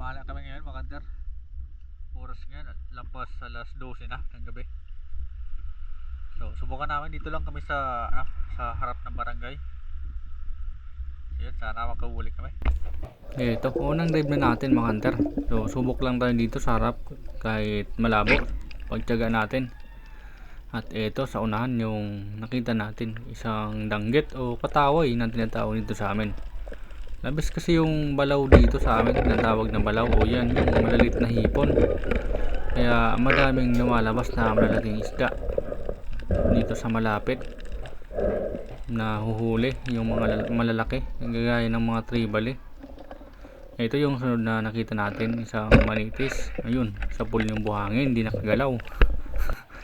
Gumala kami ngayon mga kanter. Oras ngayon, lampas alas 12 na ng gabi. So, subukan namin dito lang kami sa ano, sa harap ng barangay. So, yun, sana makahuli kami. Ito, unang dive na natin mga hunter. So, subok lang tayo dito sa harap kahit malabo. Pagtyaga natin. At ito sa unahan yung nakita natin isang danggit o kataway na tinatawag dito sa amin. Labis kasi yung balaw dito sa amin, tinatawag na balaw o yan, yung malalit na hipon. Kaya madaming lumalabas na malalaking isda dito sa malapit na huhuli yung mga lal- malalaki, gagaya ng mga tribali. Ito yung sunod na nakita natin, isang manitis. Ayun, sa pool yung buhangin, hindi nakagalaw.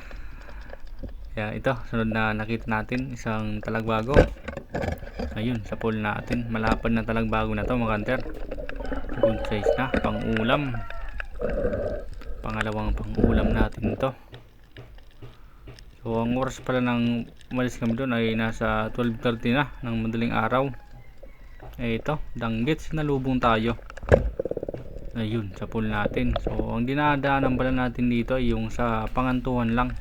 Kaya ito, sunod na nakita natin, isang talagbago. Ayun, sa pool natin. Malapad na talagbago na to mga kanter. Good size na, pang ulam. Pangalawang pang ulam natin to. So, ang oras pala ng umalis kami doon ay nasa 12.30 na ng madaling araw. Eh ito, danggit, sinalubong tayo. Ayun, sa pool natin. So, ang dinadaanan pala natin dito ay yung sa pangantuhan lang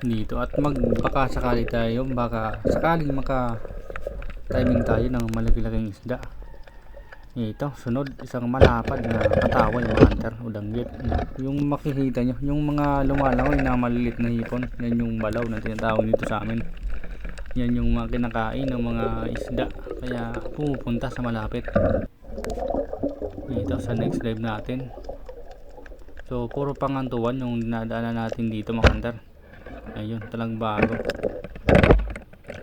dito at magbaka sakali tayo baka sakaling maka timing tayo ng malaki-laking isda. Ito sunod isang malapad na kataway mga hunter o danggit. Yung makikita nyo yung mga lumalangoy na malilit na hipon yan yung balaw na tinatawag dito sa amin. Yan yung mga kinakain ng mga isda kaya pumupunta sa malapit. Ito sa next dive natin. So puro pangantuan yung dinadaanan natin dito mga hunter. Ayun talang bago.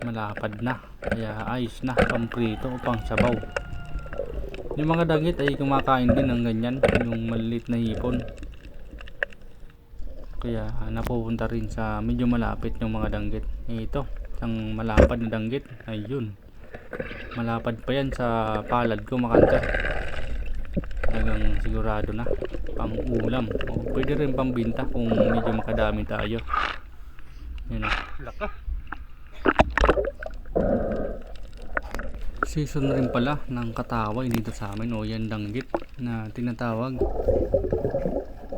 Malapad na kaya ayos na. Pang prito o pang sabaw yung mga dagit ay kumakain din ng ganyan yung maliit na hipon. Kaya napupunta rin sa medyo malapit yung mga danggit. Eh, ito isang malapad na danggit. Ayun. Malapad pa yan sa palad ko makanta. Talagang sigurado na. Pang ulam o pwede rin pang binta kung medyo makadami tayo. Yun o. Laka. Season rin pala ng kataway dito sa amin o yan danggit na tinatawag.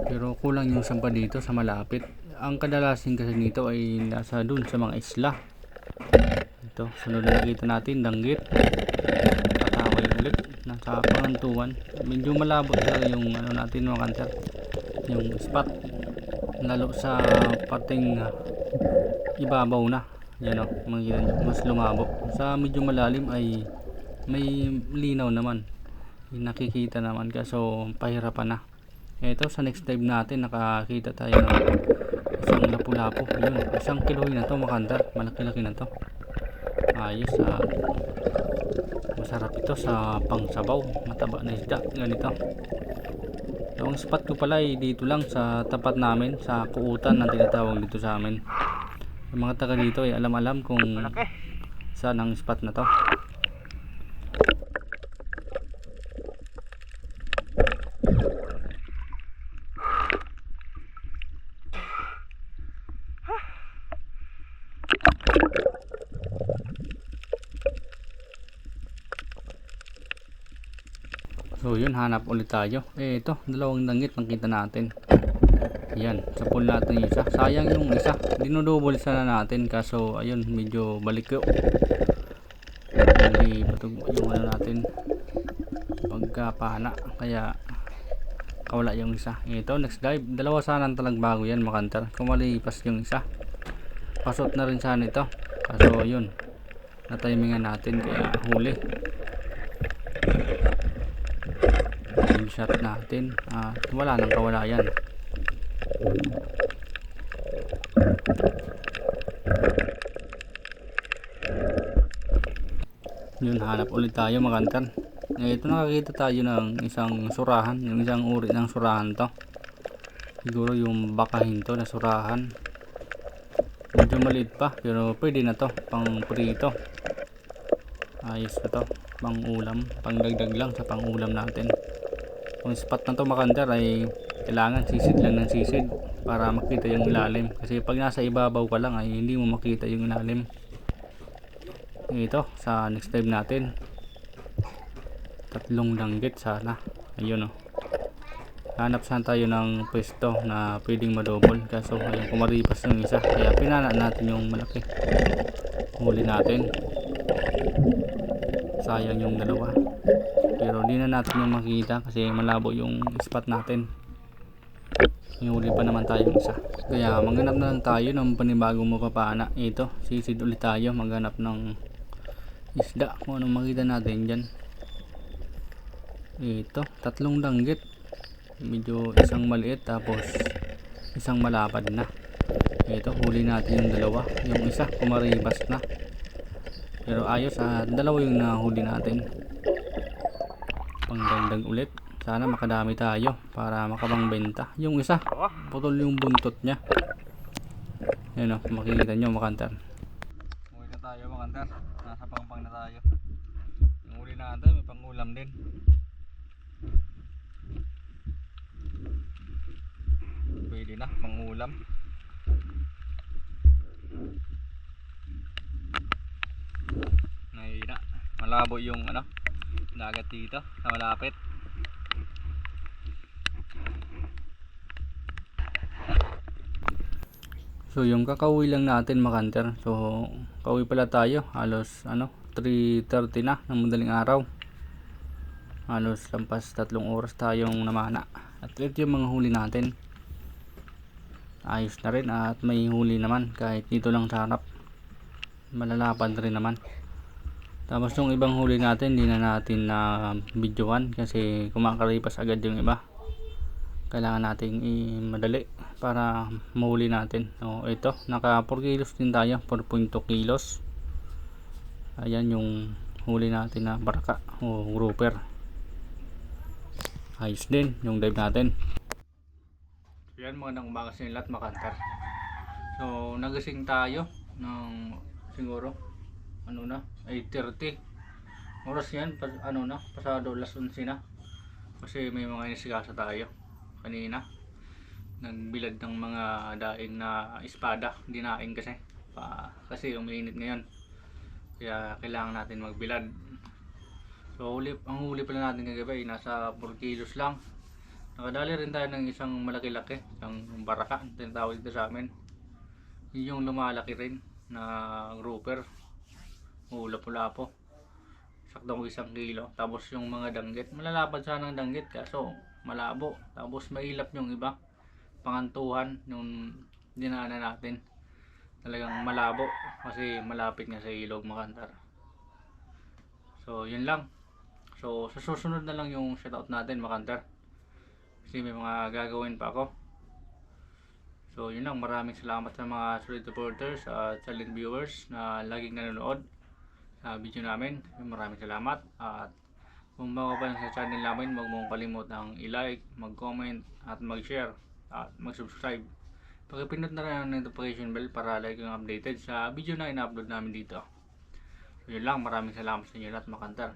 Pero kulang yung sampa dito sa malapit. Ang kadalasan kasi nito ay nasa dun sa mga isla. Ito, sunod na nakita natin danggit. Kataway ulit nasa pangantuan. Medyo malabo talaga yung ano natin mga kanter. Yung spot lalo sa pating uh, ibabaw na yan o mas lumabo sa medyo malalim ay may linaw naman. Nakikita naman kaso pahirapan na. Eto sa next dive natin nakakita tayo ng isang lapu-lapu. Yun isang kiloy na to makandar malaki-laki na to. Ayos ah. Masarap ito sa pangsabaw. Mataba na isda ganito. So, ang spot ko pala ay dito lang sa tapat namin sa kuutan na tinatawag dito sa amin. Yung mga taga dito ay alam-alam kung saan ang spot na to. So yun, hanap ulit tayo. Eh ito, dalawang danggit nakita natin. Yan, sa pool natin yung isa. Sayang yung isa. Dinudouble sana natin kaso ayun, medyo balikyo. Hindi patug yung ano natin pagkapana. Kaya kawala yung isa. Ito, next dive. Dalawa sana ang talagbago yan, makantar. Kumalipas yung isa. Pasot na rin sana ito. Kaso yun, natimingan natin kaya huli. Shot natin. At wala nang kawala yan. Yun hanap ulit tayo makantan. Eh, ito nakakita tayo ng isang surahan yung isang uri ng surahan to. Siguro yung bakahin to na surahan. Medyo maliit pa pero pwede na to pang prito. Ayos pa to pang ulam pang dagdag lang sa pang ulam natin kung spot na to makandar ay kailangan sisid lang ng sisid para makita yung ilalim. Kasi pag nasa ibabaw ka lang ay hindi mo makita yung ilalim. Ito sa next dive natin. Tatlong langgit sana. Ayun o hanap sana tayo ng pwesto na pwedeng madouble. Kaso ayun kumaripas yung isa. Kaya pinana natin yung malaki. Huli natin. Sayang yung dalawa pero hindi na natin yung makita kasi malabo yung spot natin. May huli pa naman tayong isa. Kaya maghanap na lang tayo ng panibagong mapapana. Ito sisid ulit tayo maghanap ng isda. Kung anong makita natin dyan. Ito tatlong danggit medyo isang maliit tapos isang malapad na. Ito huli natin yung dalawa. Yung isa kumaribas na. Pero ayos at dalawa yung nahuli natin pangdagdag ulit. Sana makadami tayo para makapangbenta. Yung isa putol yung buntot nya yun o makikita nyo makantar. Uwi na tayo makantar. Nasa pangpang na tayo. Yung huli natin may pangulam din. Pwede na mangulam Nahihina. Malabo yung ano, dagat dito sa malapit. So yung kakauwi lang natin makanter. So kauwi pala tayo halos ano 3.30 na ng madaling araw. Halos lampas tatlong oras tayong namana. At ito yung mga huli natin. Ayos na rin at may huli naman kahit dito lang sa harap. Malalapad rin naman. Tapos yung ibang huli natin, hindi na natin na videoan kasi kumakaripas agad yung iba. Kailangan nating i-madali para mahuli natin. O ito, naka 4 kilos din tayo, 4.2 kilos. Ayan yung huli natin na baraka o grouper. Ayos din yung dive natin. Yan magandang umaga sa lahat makantar. So nagising tayo ng siguro ano na? 8.30 oras yan pas, ano na? Pasado las 11 na. Kasi may mga inisigasa tayo kanina. Nagbilad ng mga daing na espada. Dinaing kasi. Pa, kasi umiinit ngayon. Kaya kailangan natin magbilad. So huli, ang huli pala natin kagabi nasa 4 kilos lang. Nakadali rin tayo ng isang malaki-laki isang baraka tinatawag dito sa amin. Yun yung lumalaki rin na grouper o lapu-lapo saktong isang kilo. Tapos yung mga danggit malalapad sana ng danggit kaso malabo. Tapos mailap yung iba. Pangantuhan yung dinaanan natin. Talagang malabo kasi malapit nga sa ilog makantar. So yun lang. So sa susunod na lang yung shoutout natin makantar. Kasi may mga gagawin pa ako. So yun lang, maraming salamat sa mga solid supporters at silent viewers na laging nanonood sa video namin. Maraming salamat at kung bago pa sa channel namin, huwag mong kalimutang i-like, mag-comment at mag-share at mag-subscribe. Pakipindot na rin ang notification bell para lagi kang updated sa video na ina-upload namin dito. So yun lang, maraming salamat sa inyo lahat makantar.